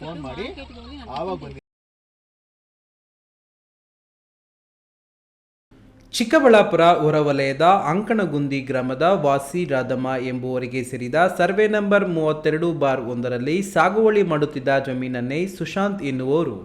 Phone ಮಾಡಿ. ಆವಾಗ ಬಂದಿ ಚಿಕ್ಕಬಳ್ಳಾಪುರ ಹೊರವಲಯದ ಅಂಕಣಗುಂದಿ ಗ್ರಾಮದ ವಾಸಿ ರಾಧಮ್ಮ ಎಂಬುವರಿಗೆ ಸೇರಿದ ಸರ್ವೆ ನಂಬರ್ ಮೂವತ್ತೆರಡು ಬಾರ್ ಒಂದರಲ್ಲಿ ಸಾಗುವಳಿ ಮಾಡುತ್ತಿದ್ದ ಜಮೀನನ್ನೇ ಸುಶಾಂತ್ ಎನ್ನುವವರು.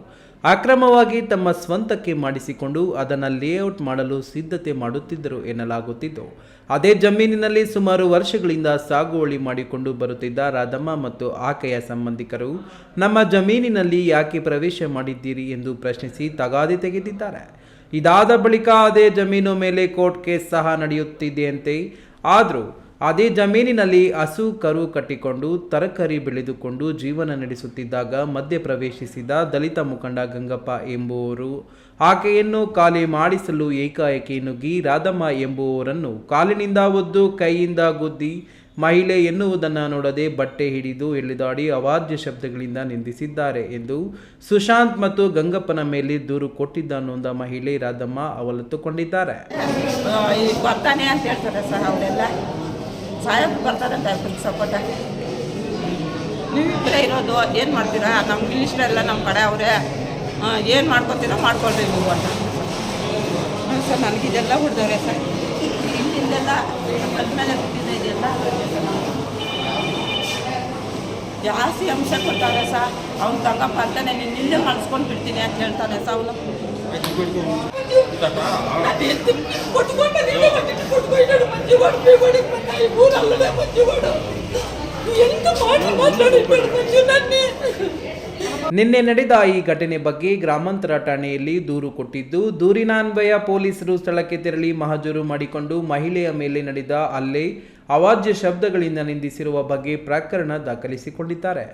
ಅಕ್ರಮವಾಗಿ ತಮ್ಮ ಸ್ವಂತಕ್ಕೆ ಮಾಡಿಸಿಕೊಂಡು ಅದನ್ನು ಲೇಔಟ್ ಮಾಡಲು ಸಿದ್ಧತೆ ಮಾಡುತ್ತಿದ್ದರು ಎನ್ನಲಾಗುತ್ತಿದ್ದು ಅದೇ ಜಮೀನಿನಲ್ಲಿ ಸುಮಾರು ವರ್ಷಗಳಿಂದ ಸಾಗುವಳಿ ಮಾಡಿಕೊಂಡು ಬರುತ್ತಿದ್ದ ರಾಧಮ್ಮ ಮತ್ತು ಆಕೆಯ ಸಂಬಂಧಿಕರು, ನಮ್ಮ ಜಮೀನಿನಲ್ಲಿ ಯಾಕೆ ಪ್ರವೇಶ ಮಾಡಿದ್ದೀರಿ? ಎಂದು ಪ್ರಶ್ನಿಸಿ ತಗಾದೆ ತೆಗೆದಿದ್ದಾರೆ. ಇದಾದ ಬಳಿಕ ಅದೇ ಜಮೀನು ಮೇಲೆ ಕೋರ್ಟ್ ಕೇಸ್ ಸಹ ನಡೆಯುತ್ತಿದೆಯಂತೆ. ಆದರೂ ಅದೇ ಜಮೀನಿನಲ್ಲಿ ಹಸು ಕರು ಕಟ್ಟಿಕೊಂಡು ತರಕಾರಿ ಬೆಳೆದುಕೊಂಡು ಜೀವನ ನಡೆಸುತ್ತಿದ್ದಾಗ ಮಧ್ಯ ಪ್ರವೇಶಿಸಿದ ದಲಿತ ಮುಖಂಡ ಗಂಗಪ್ಪ ಎಂಬುವರು, ಆಕೆಯನ್ನು ಖಾಲಿ ಮಾಡಿಸಲು ಏಕಾಏಕಿ ನುಗ್ಗಿ ರಾಧಮ್ಮ ಎಂಬುವರನ್ನು ಕಾಲಿನಿಂದ ಒದ್ದು ಕೈಯಿಂದ ಗುದ್ದಿ ಮಹಿಳೆ ಎನ್ನುವುದನ್ನು ನೋಡದೆ ಬಟ್ಟೆ ಹಿಡಿದು ಎಳೆದಾಡಿ ಅವಾಜ್ಯ ಶಬ್ದಗಳಿಂದ ನಿಂದಿಸಿದ್ದಾರೆ ಎಂದು ಸುಶಾಂತ್ ಮತ್ತು ಗಂಗಪ್ಪನ ಮೇಲೆ ದೂರು ಕೊಟ್ಟಿದ್ದ ನೊಂದ ಮಹಿಳೆ ರಾಧಮ್ಮ ಅವಲತ್ತುಕೊಂಡಿದ್ದಾರೆ. ಸಾಯಕ್ಕೆ ಬರ್ತಾರೆ ಅಂತ ಅವ್ರಿಗೆ ಸಪೋರ್ಟ ನೀವಿಬ್ಬರೇ ಇರೋದು ಏನು ಮಾಡ್ತೀರಾ? ನಮ್ಮ ಮಿನಿಸ್ಟ್ರೆಲ್ಲ ನಮ್ಮ ಕಡೆ ಅವರೇ ಏನು ಮಾಡ್ಕೊತೀರೋ ಮಾಡ್ಕೊಳ್ರಿ ನೀವು ಅಂತ. ಹ್ಞೂ ಸರ್ ನನಗಿದೆಲ್ಲ ಹೊಡೆದವ್ರೆ ಸರ್ ಹಿಂದಿಂದೆಲ್ಲ ಮೇಲೆ ಬಿಟ್ಟಿದೆ ಇದೆಲ್ಲ. ಜಾಸ್ತಿ ಅಂಶ ಕೊಡ್ತಾರೆ ಸರ್ ಅವ್ನು ತಂಗಪ್ಪ ಅಂತಾನೆ ನೀನು ನಿಲ್ಲೇ ಮಾಡಿಸ್ಕೊಂಡು ಬಿಡ್ತೀನಿ ಅಂತ ಹೇಳ್ತಾನೆ ಸರ್ ಅವನು. ನಿನ್ನೆ? ನಡೆದ ಈ ಘಟನೆ ಬಗ್ಗೆ ಗ್ರಾಮಾಂತರ ಠಾಣೆಯಲ್ಲಿ ದೂರು ಕೊಟ್ಟಿದ್ದು, ದೂರಿನ ಅನ್ವಯ ಪೊಲೀಸರು ಸ್ಥಳಕ್ಕೆ ತೆರಳಿ ಮಹಜೂರು ಮಾಡಿಕೊಂಡು ಮಹಿಳೆಯ ಮೇಲೆ ನಡೆದ ಅಲ್ಲೇ ಅವಾಜ್ಯ ಶಬ್ದಗಳಿಂದ ನಿಂದಿಸಿರುವ ಬಗ್ಗೆ ಪ್ರಕರಣ ದಾಖಲಿಸಿಕೊಂಡಿದ್ದಾರೆ.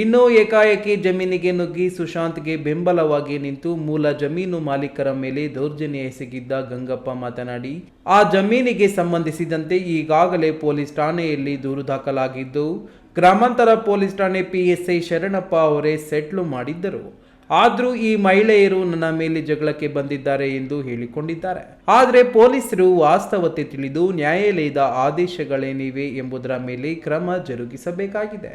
ಇನ್ನು ಏಕಾಏಕಿ ಜಮೀನಿಗೆ ನುಗ್ಗಿ ಸುಶಾಂತ್ಗೆ ಬೆಂಬಲವಾಗಿ ನಿಂತು ಮೂಲ ಜಮೀನು ಮಾಲೀಕರ ಮೇಲೆ ದೌರ್ಜನ್ಯ ಎಸಗಿದ್ದ ಗಂಗಪ್ಪ ಮಾತನಾಡಿ, ಆ ಜಮೀನಿಗೆ ಸಂಬಂಧಿಸಿದಂತೆ ಈಗಾಗಲೇ ಪೊಲೀಸ್ ಠಾಣೆಯಲ್ಲಿ ದೂರು ದಾಖಲಾಗಿದ್ದು, ಗ್ರಾಮಾಂತರ ಪೊಲೀಸ್ ಠಾಣೆ ಪಿಎಸ್ಐ ಶರಣಪ್ಪ ಅವರೇ ಸೆಟ್ಲು ಮಾಡಿದ್ದರು. ಆದರೂ ಈ ಮಹಿಳೆಯರು ನನ್ನ ಮೇಲೆ ಜಗಳಕ್ಕೆ ಬಂದಿದ್ದಾರೆ ಎಂದು ಹೇಳಿಕೊಂಡಿದ್ದಾರೆ. ಆದರೆ ಪೊಲೀಸರು ವಾಸ್ತವತೆ ತಿಳಿದು ನ್ಯಾಯಾಲಯದ ಆದೇಶಗಳೇನಿವೆ ಎಂಬುದರ ಮೇಲೆ ಕ್ರಮ ಜರುಗಿಸಬೇಕಾಗಿದೆ.